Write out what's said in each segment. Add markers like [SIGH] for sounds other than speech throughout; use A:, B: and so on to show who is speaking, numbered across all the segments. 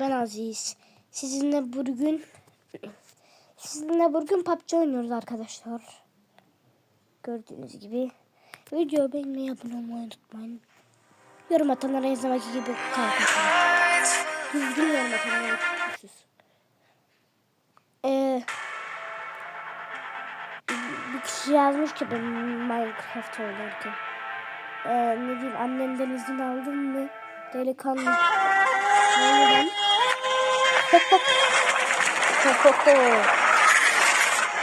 A: Ben Aziz. Sizinle bugün sizinle bugün PUBG oynuyoruz arkadaşlar. Gördüğünüz gibi. Video beğenmeyi, abone olmayı unutmayın. Yorum atanlara her zamanki gibi kalp atın. Düzgün yorum atanlara sus. Ee, bir kişi yazmış ki ben Minecraft oynarken. Ee, ne diyeyim annemden izin aldın mı? Delikanlı. Ne Hop hop. Hop hop hop.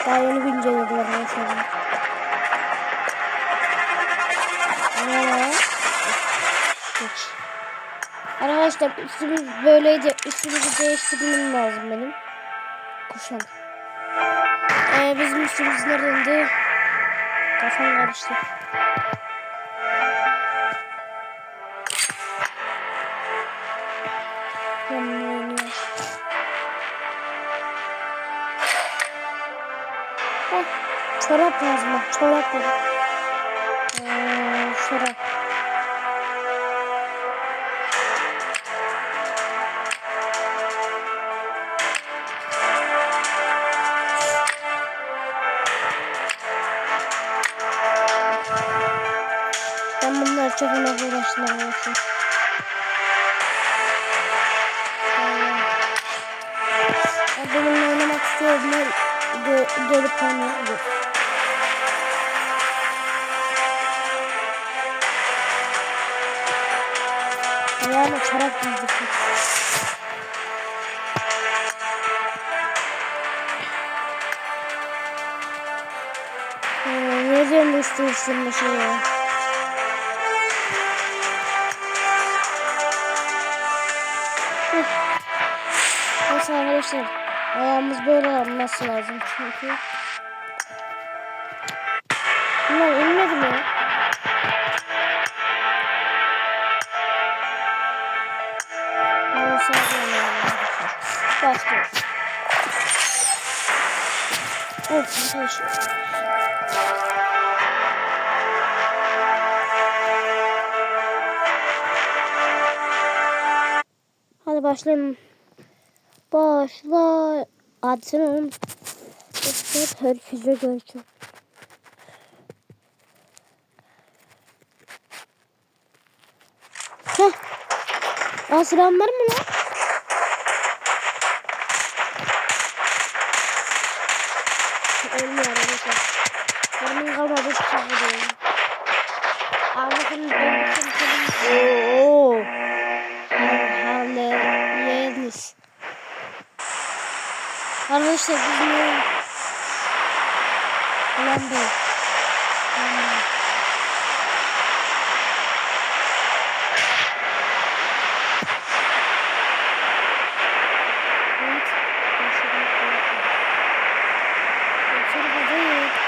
A: Daha yeni güncellediler mesela. Arkadaşlar üstümüz böyleydi. Üstümüzü değiştirmem lazım benim. Kuşan. Ee, bizim üstümüz neredendi? Kafam karıştı. Çorap lazım. bak, Çorap lazım. Ee, çorap. Ben bunlar çok önemli uğraştım arkadaşlar. Ben benimle oynamak istiyorum. Ben gelip oynayabilirim. Ayağıma çorap giydirdim. Ne diyorum bu üstü üstünde şey ya. Heh. Neyse arkadaşlar ayağımız böyle olması lazım çünkü. Bunlar inmedi mi? Başlıyoruz. Arkadaşlar. Hadi başlayalım. Başla. Adını hep herkese göreceğim. Heh. Aa var mı Arkadaşlar biz ne? Ulan. Evet. Şöyle hadi.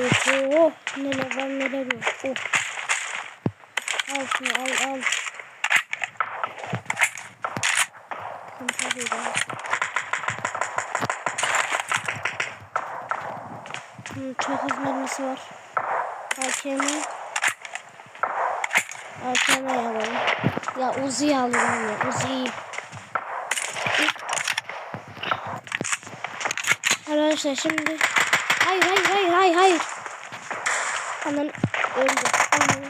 A: Oho, neler var neler yok. Oh. Al şunu al al. De. Hmm, çok hızlı mermisi var. AKM. AKM alalım. Ya Uzi'yi alalım ya Uzi'yi. Arkadaşlar şimdi Hayır hayır hayır hayır hayır. Anan öldü. Anan.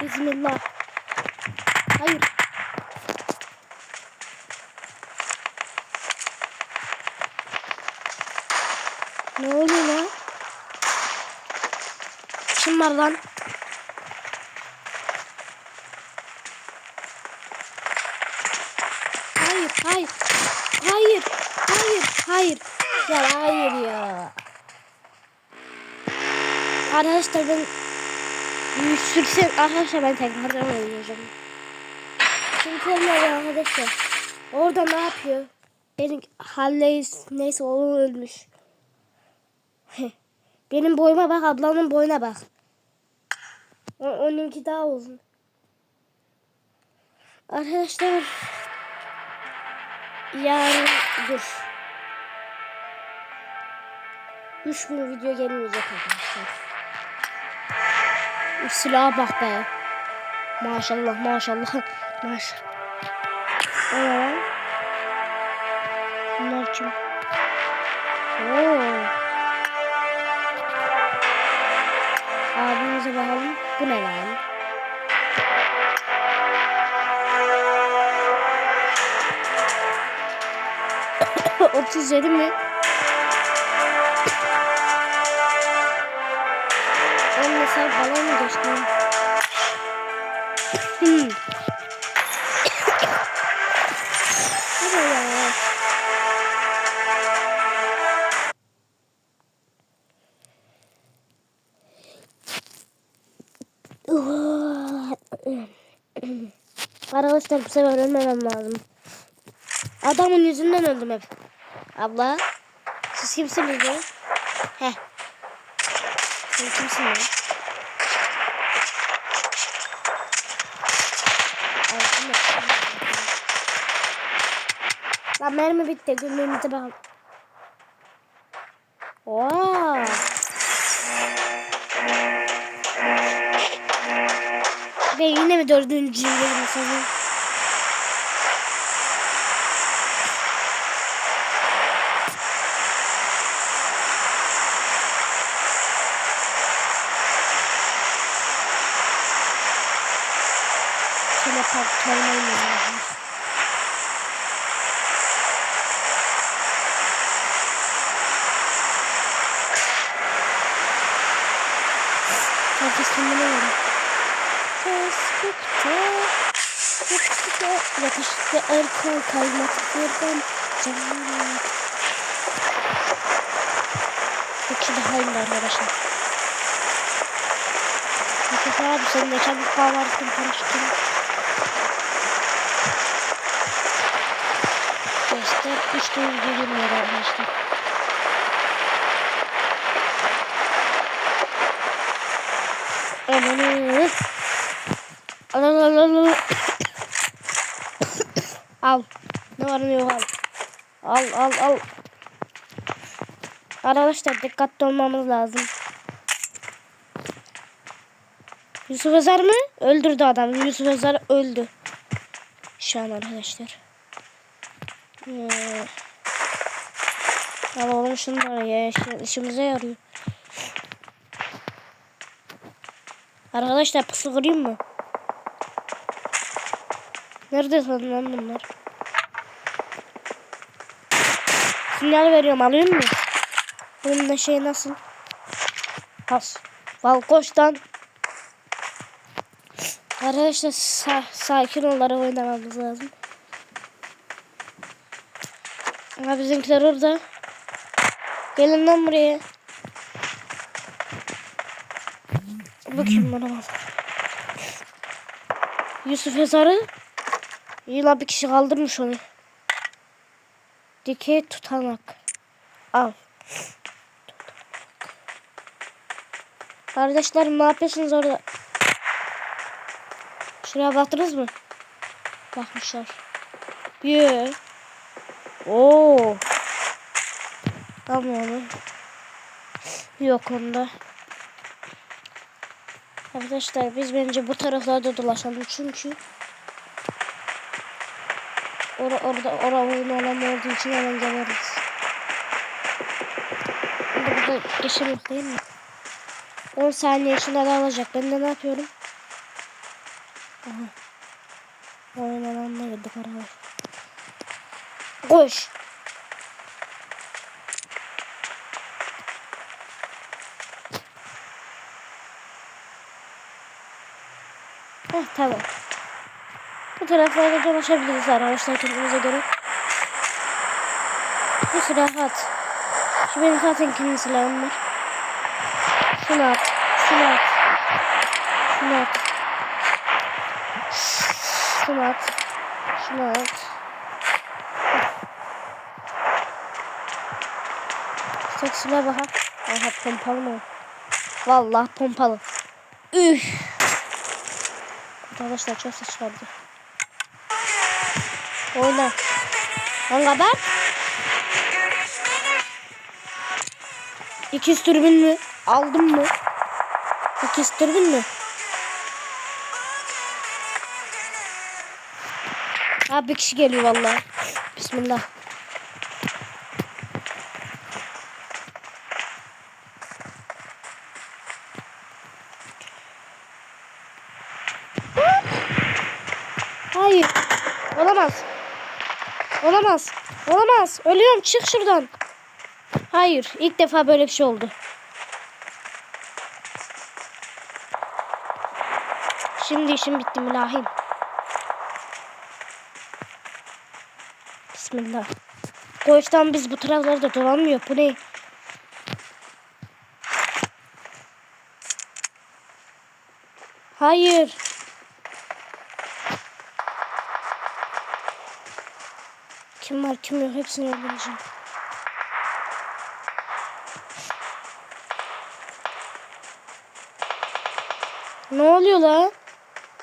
A: Bismillah. Hayır. Ne oluyor lan? Kim var lan? Hayır, hayır. Hayır, hayır, hayır. Ya hayır ya. Arkadaşlar ben 180 arkadaşlar ben tekrardan oynayacağım. Çünkü onlar arkadaşlar orada ne yapıyor? Benim Halley neyse o ölmüş. [LAUGHS] Benim boyuma bak ablanın boyuna bak. O, onunki daha uzun. Arkadaşlar yarın dur. 3000 video gelmeyecek arkadaşlar. Silaha bak be. Maşallah maşallah. [LAUGHS] Maşallah. Ee, bunlar kim? Oo. Abimize bakalım. Bu ne lan? [COUGHS] Otuz yedi mi? Bana mı geçti? Hmm. Arkadaşlar bu sefer ölmemem lazım. Adamın yüzünden öldüm hep. Abla. Siz kimsiniz? Heh. Sen kimsin ya? Ay, bu ne? Lan mermi bitti. Gülmemize bakalım. Wow. Ve yine mi dördüncü yerim sanırım? Kaymaklardan canlı Bu kişi daha indi arkadaşlar. Mustafa abi senin ne çabuk bağlarsın konuştun. İşte üç gün girmiyor arkadaşlar. Ananı. Al al al al. al. Al. Ne var ne yok al. Al al al. Arkadaşlar dikkatli olmamız lazım. Yusuf Özer mi? Öldürdü adam. Yusuf Özer öldü. Şu an arkadaşlar. Ee, alalım şunları ya. İşi- İşimize yarıyor. Arkadaşlar pusu kırayım mı? Nerede lan bunlar? Sinyal veriyorum alıyor mu? Bunun da şey nasıl? Pas. Val koştan. Arkadaşlar sa sakin olarak oynamamız lazım. Ama bizimkiler orada. Gelin lan buraya. Bakayım bana bak. Yusuf Yazar'ı iyi lan bir kişi kaldırmış onu. Dikey tutanak. Al. Kardeşlerim ne yapıyorsunuz orada? Şuraya baktınız mı? Bakmışlar. Bir. Oo. Tamam onu. Yok onda. Arkadaşlar biz bence bu taraflarda dolaşalım çünkü Ora, orada ora oyun alanı olduğu için hemen geliriz. Burada burada geçemiyor değil mi? 10 saniye içinde de alacak. Ben de ne yapıyorum? Aha. Oyun alanına girdik arkadaşlar. Koş. Heh, tamam. Bu taraflarda dolaşabiliriz arkadaşlar kendimize göre. Bu silahı at. Şu benim zaten kendi silahım var. Şunu at. Şunu at. Şunu at. Şunu at. Şunu at. Tek silah bak. Aha pompalı mı? Vallahi pompalı. Üf. Arkadaşlar çok ses çıkardı. Oyna. Lan haber? İkiz türbin mü? Aldın mı? İkiz türbin mü? Ha bir kişi geliyor vallahi. Bismillah. Hayır. Olamaz. Olamaz. Olamaz. Ölüyorum. Çık şuradan. Hayır. ilk defa böyle bir şey oldu. Şimdi işim bitti mülahim. Bismillah. Koğuştan biz bu taraflarda dolanmıyor. Bu ne? Hayır. Kim var kim yok hepsini öldüreceğim. Ne oluyor la?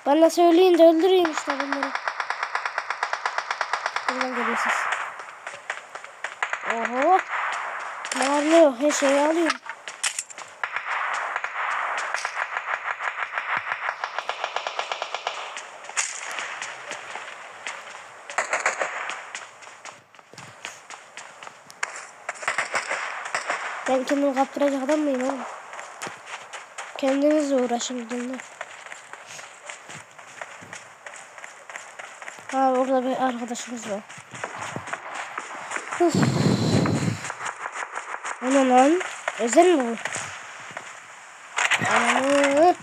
A: Bana söyleyin de öldüreyim işte bunları. Buradan geliyorsunuz. Oho. Ne var ne yok her şeyi alıyorum. Kendimi kaptıracak adam mıyım oğlum? Kendinizle uğraşın gidin Ha orada bir arkadaşımız var. Uf. Ne lan? Özel mi bu? Ananı.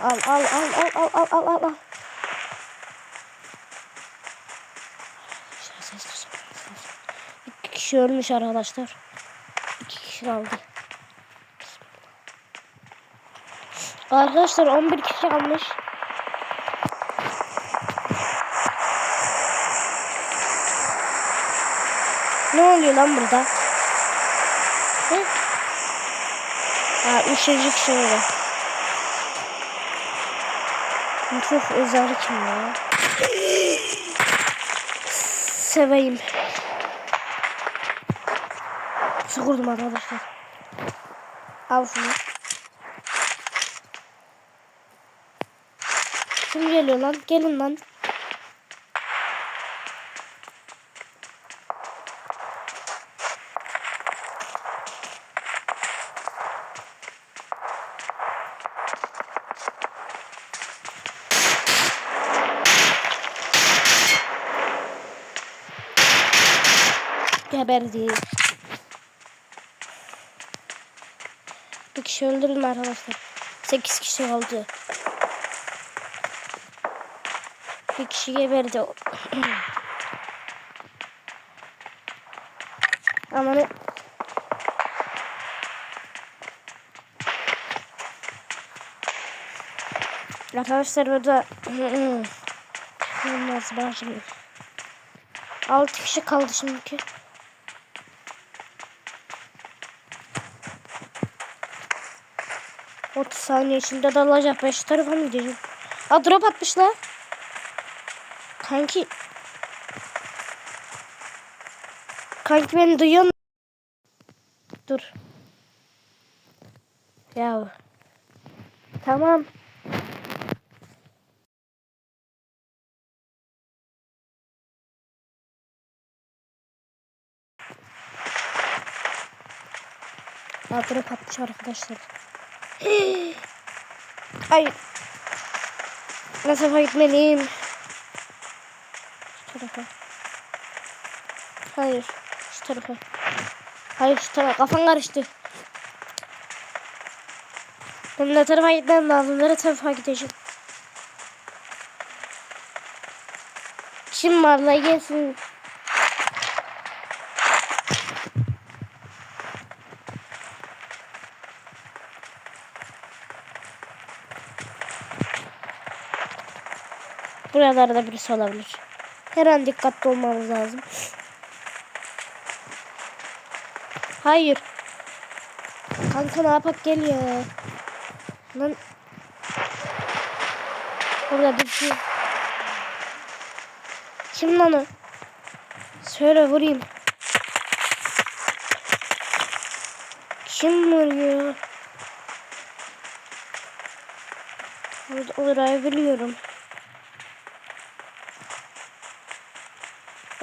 A: Al al al al al al al al al. İki kişi ölmüş arkadaşlar. Kişi kaldı. Arkadaşlar 11 kişi kalmış. Ne oluyor lan burada? Hı? Ha, üçüncü kişi oldu. Yusuf Özer kim ya? Seveyim. Sıkırdım arkadaşlar. Al şunu. Kim geliyor lan? Gelin lan. Geberdi. Kişi öldürdüm arkadaşlar. Sekiz kişi kaldı. Bir kişi geberdi. [CLEARS THROAT] Ama ne? Arkadaşlar burada ben şimdi. 6 kişi kaldı şimdiki. Otuz saniye içinde dalacak. Ben şu tarafa mı gideceğim? Aa drop atmışlar. Kanki. Kanki beni duyuyor? Dur. Ya. Tamam. Aa drop atmış arkadaşlar. [GASPS] Ay. Nasıl gitmeliyim? Şu tarafa. Hayır. Şu tarafa. Hayır şu tarafa. Kafan karıştı. Ben ne tarafa gitmem lazım? Nereye tarafa gideceğim? Kim var la gelsin. Buralarda birisi olabilir. Her an dikkatli olmamız lazım. Hayır. Kanka ne yapak geliyor. Lan. Burada bir şey. Kim lan o? Söyle vurayım. Kim vuruyor? Orayı biliyorum.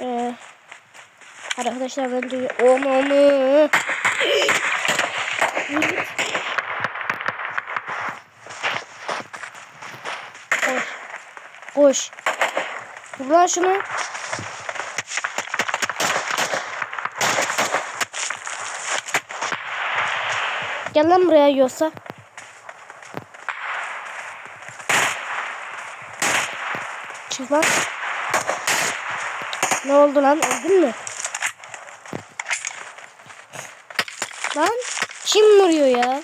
A: Ee, arkadaşlar ben de onu Koş. Koş. Vur şunu. Gel lan buraya yiyorsa. Çık lan. Ne oldu lan? Öldün mü? Lan kim vuruyor ya?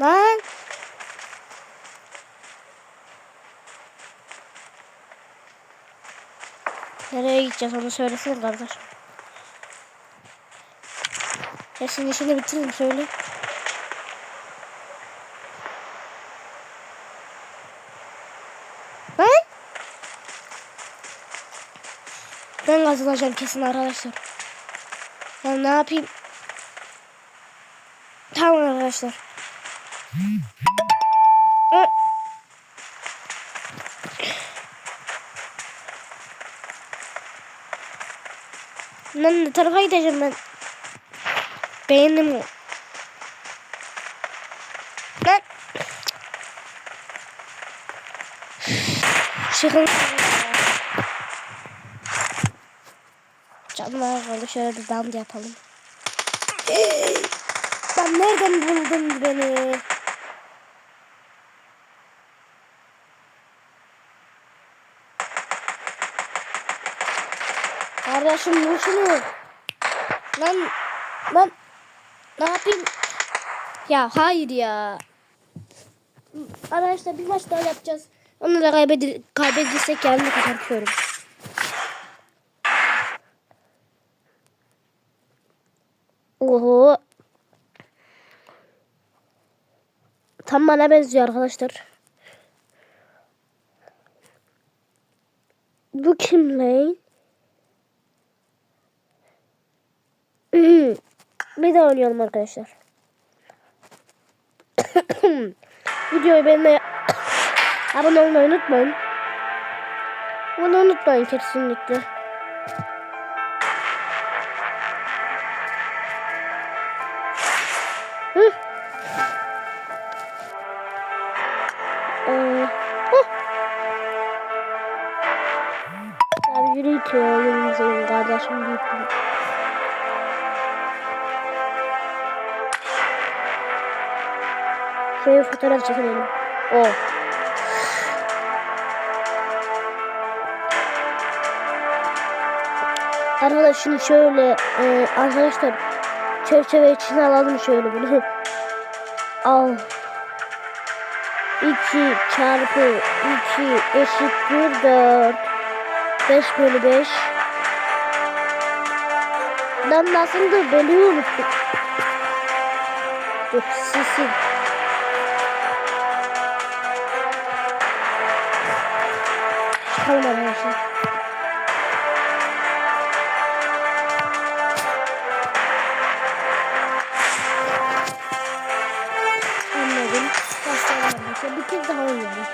A: Lan. Nereye gideceğiz onu söylesene kardeş. Ya senin işini bitirin söyle. Lan. Ben kazanacağım kesin arkadaşlar. Ben ne yapayım? Tamam arkadaşlar. Lan ne tarafa gideceğim ben? Beğendim o. Lan. Çıkın. Canlar kaldı şöyle bir band yapalım. Lan nereden buldun beni? Kardeşim vur şunu. Lan lan ne yapayım? Ya hayır ya. Arkadaşlar bir maç daha yapacağız. Onu da kaybedir kaybedirsek kendimi kapatıyorum. Oho. Tam bana benziyor arkadaşlar. Bu kim lan? [CLEARS THROAT] Bir daha oynayalım arkadaşlar. [CLEARS THROAT] Videoyu beğenmeyi abone olmayı unutmayın. Bunu unutmayın kesinlikle. Şöyle fotoğraf çekelim. O. Arkadaşlar şimdi şöyle e, arkadaşlar çerçeve içine alalım şöyle bunu. [LAUGHS] Al. 2 çarpı 2 eşittir 4. 5 bölü 5. Lan nasıldı bölüyor musun? [LAUGHS] Dur sisin. Çıkalım arkadaşlar. Anladım. Başlayalım. Bir kez daha oynayalım.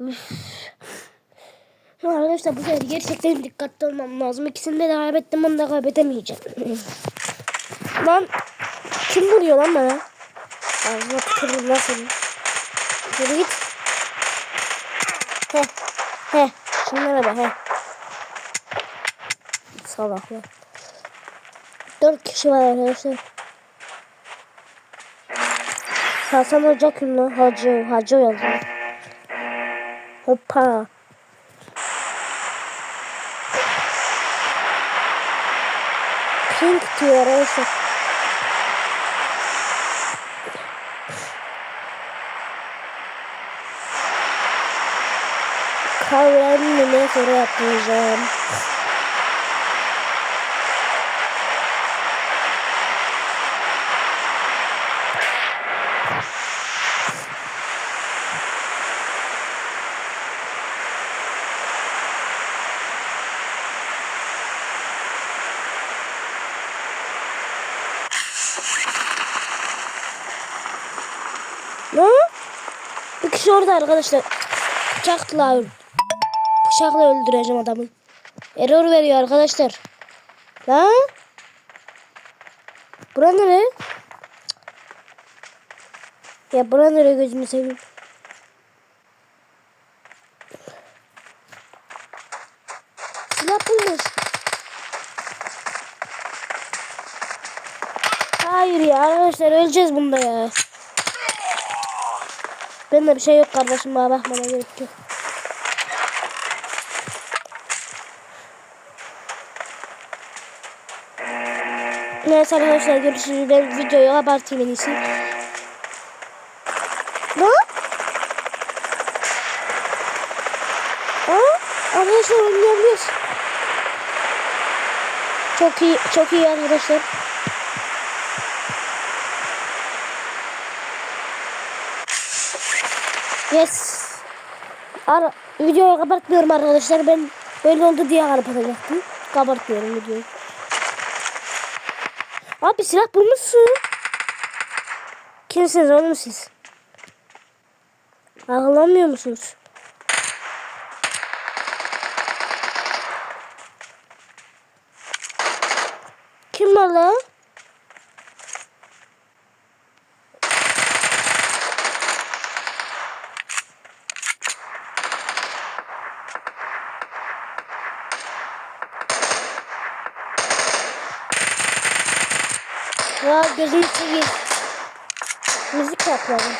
A: Ya Arkadaşlar bu sefer gerçekten dikkatli olmam lazım. İkisini de kaybettim onu da kaybedemeyeceğim. [CLEARS THROAT] lan kim vuruyor lan bana? Ağzına tükürürüm lan seni. Yürü git. He. He. Şunlara bak he. Salaklar. Dört kişi var arkadaşlar. Hasan Hoca kim lan? Hacı. Hacı yazıyor. Hoppa. пункты РФ. Кавен меня туре отъезжаем. Arkadaşlar. Bıçakla bıçakla öldüreceğim adamı. Error veriyor arkadaşlar. Lan? Bura nere? Ya bura nere gözümü seveyim. Silah bulmuş. Hayır ya arkadaşlar öleceğiz bunda ya. Bende bir şey yok kardeşim bana bakmana gerek yok. Neyse arkadaşlar görüşürüz. Ben videoyu abartayım en iyisi. Ne? Aa, arkadaşlar oynayabiliyoruz. Çok iyi, çok iyi arkadaşlar. Yes. Ara, videoyu kapatmıyorum arkadaşlar. Ben böyle oldu diye kapatacaktım. Kapatmıyorum videoyu. Abi silah bulmuşsun. Kimsiniz oğlum siz? Ağlamıyor musunuz? Kim var lan? Ya gözünü seveyim. Müzik yapıyorum.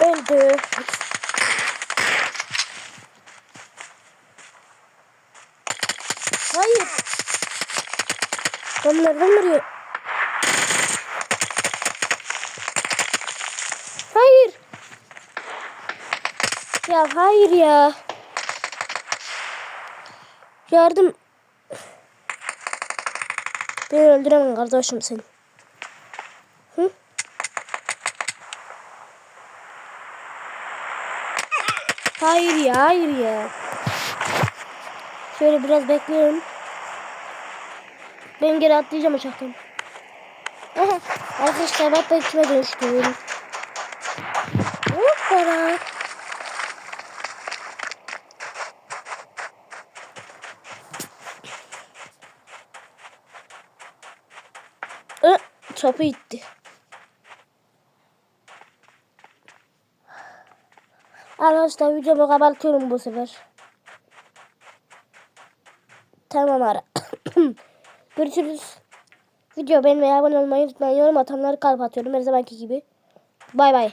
A: Öldü. Hayır. Nereden vuruyor? Hayır. Ya hayır ya. Yardım. Beni öldüremem kardeşim sen. Hı? Hayır ya, hayır ya. Şöyle biraz bekliyorum. Ben geri atlayacağım uçaktan. Arkadaşlar ben kime dönüştürüyorum. Hoppara. Topu gitti. Arkadaşlar videomu kapatıyorum bu sefer. Tamam ara. [COUGHS] Görüşürüz. Video beğenmeyi abone olmayı unutmayın. Yorum atanları kalp atıyorum her zamanki gibi. Bay bay.